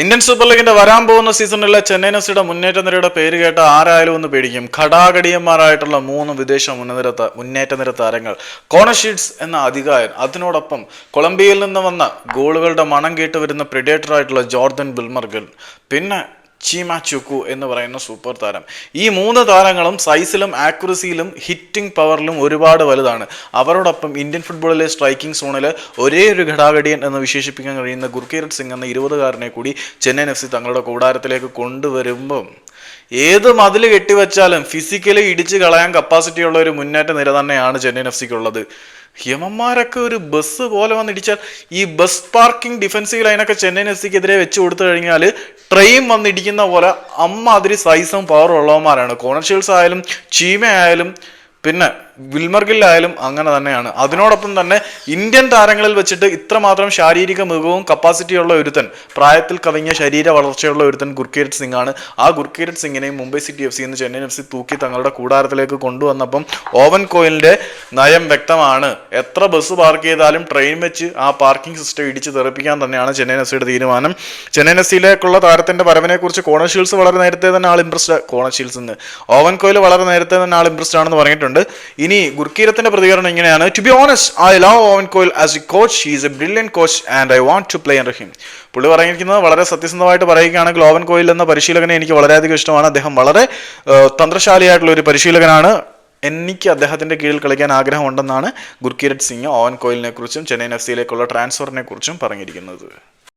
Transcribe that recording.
Indian super ലീഗിന്റെ വരാൻ പോകുന്ന സീസണിലെ ചെന്നൈയിൻ എഫ് മുന്നേറ്റ നിരയുടെ പേര് കേട്ട ആരായാലും ഒന്ന് പേടിക്കും. ഘടാഘടിയന്മാരായിട്ടുള്ള മൂന്ന് വിദേശ മുൻനിര ത- മുന്നേറ്റ നിര താരങ്ങൾ. കോണഷീഡ്സ് എന്ന അധികായൻ. അതിനോടൊപ്പം കൊളംബിയയിൽ നിന്ന് വന്ന ഗോളുകളുടെ മണം കേട്ട് വരുന്ന പ്രിഡേറ്റർ ആയിട്ടുള്ള ജോർദൻ ബിൽമർഗൽ പിന്നെ ചീമ ചുക്കു എന്ന് പറയുന്ന സൂപ്പർ താരം. ഈ മൂന്ന് താരങ്ങളും സൈസിലും ആക്യുറസിയിലും ഹിറ്റിംഗ് പവറിലും ഒരുപാട് വലുതാണ്. അവരോടൊപ്പം ഇന്ത്യൻ ഫുട്ബോളിലെ സ്ട്രൈക്കിംഗ് സോണിൽ ഒരേ ഒരു ഘടാഘടിയൻ എന്ന് വിശേഷിപ്പിക്കാൻ കഴിയുന്ന ഗുർകീരത് സിംഗ് എന്ന ഇരുപതുകാരനെ കൂടി ചെന്നൈയിൻ എഫ് സി തങ്ങളുടെ കൂടാരത്തിലേക്ക് കൊണ്ടുവരുമ്പം. ഏത് മതിൽ കെട്ടിവെച്ചാലും ഫിസിക്കലി ഇടിച്ച് കളയാൻ കപ്പാസിറ്റി ഉള്ള ഒരു മുന്നേറ്റ നിര തന്നെയാണ് ചെന്നൈയിൻ എഫ് സിക്ക് ഉള്ളത് ഒരു ബസ് പോലെ വന്നിടിച്ചാൽ ഈ ബസ് പാർക്കിംഗ് ഡിഫൻസീവ് ലൈനൊക്കെ ചെന്നൈയിൻ എഫ് സിക്കെതിരെ വെച്ച് കൊടുത്തു കഴിഞ്ഞാൽ ട്രെയിൻ വന്നിടിക്കുന്ന പോലെ അമ്മാതിരി സൈസും പവറും ഉള്ളവന്മാരാണ്. കോണർഷ്യൽസ് ആയാലും ചീമ ആയാലും പിന്നെ വിൽമർഗിലായാലും അങ്ങനെ തന്നെയാണ്. അതിനോടൊപ്പം തന്നെ ഇന്ത്യൻ താരങ്ങളിൽ വെച്ചിട്ട് ഇത്രമാത്രം ശാരീരിക മികവും കപ്പാസിറ്റിയുള്ള ഒരുത്തൻ പ്രായത്തിൽ കവിഞ്ഞ ശരീര വളർച്ചയുള്ള ഒരുത്തൻ ഗുർക്കീരത് സിംഗ് ആണ് ആ ഗുർക്കീരത് സിംഗിനെയും മുംബൈ സിറ്റി എഫ് സി എന്ന് ചെന്നൈ എഫ് സി തൂക്കി തങ്ങളുടെ കൂടാരത്തിലേക്ക് കൊണ്ടുവന്നപ്പം ഓവൻ കോയിലിന്റെ നയം വ്യക്തമാണ്. എത്ര ബസ് പാർക്ക് ചെയ്താലും ട്രെയിൻ വെച്ച് ആ പാർക്കിംഗ് സിസ്റ്റം ഇടിച്ച് തെറിപ്പിക്കാൻ തന്നെയാണ് ചെന്നൈ എഫ് സിയുടെ തീരുമാനം. ചെന്നൈ എഫ് സിയിലേക്കുള്ള താരത്തിന്റെ വരവിനെ കുറിച്ച് കോണർഷീൽസ് വളരെ നേരത്തെ തന്നെ ആൾ impressed Connor Shields Owen Coyle വളരെ നേരത്തെ തന്നെ ആൾ ഇംപ്രസ്ഡ് ആണെന്ന് പറഞ്ഞിട്ടുണ്ട്. ഗുർക്കീരത്തിന്റെ പ്രതികരണം ഇങ്ങനെയാണ്. To be honest I love Owen Coyle as a coach he's a brilliant coach and I want to play under him പുള്ളി പറഞ്ഞിരിക്കുന്നത് വളരെ സത്യസന്ധമായിട്ട് പറയുകയാണെങ്കിൽ ഓവൻ കോയിൽ എന്ന പരിശീലകനെ എനിക്ക് വളരെയധികം ഇഷ്ടമാണ്. അദ്ദേഹം വളരെ തന്ത്രശാലിയായിട്ടുള്ള ഒരു പരിശീലകനാണ്. എനിക്ക് അദ്ദേഹത്തിന്റെ കീഴിൽ കളിക്കാൻ ആഗ്രഹമുണ്ടെന്നാണ് ഗുർക്കീരത് സിംഗ് ഓവൻ കോയിലിനെ കുറിച്ചും ചെന്നൈയിൻ എഫ് സിയിലേക്കുള്ള ട്രാൻസ്ഫറിനെ കുറിച്ചും പറഞ്ഞിരിക്കുന്നത്.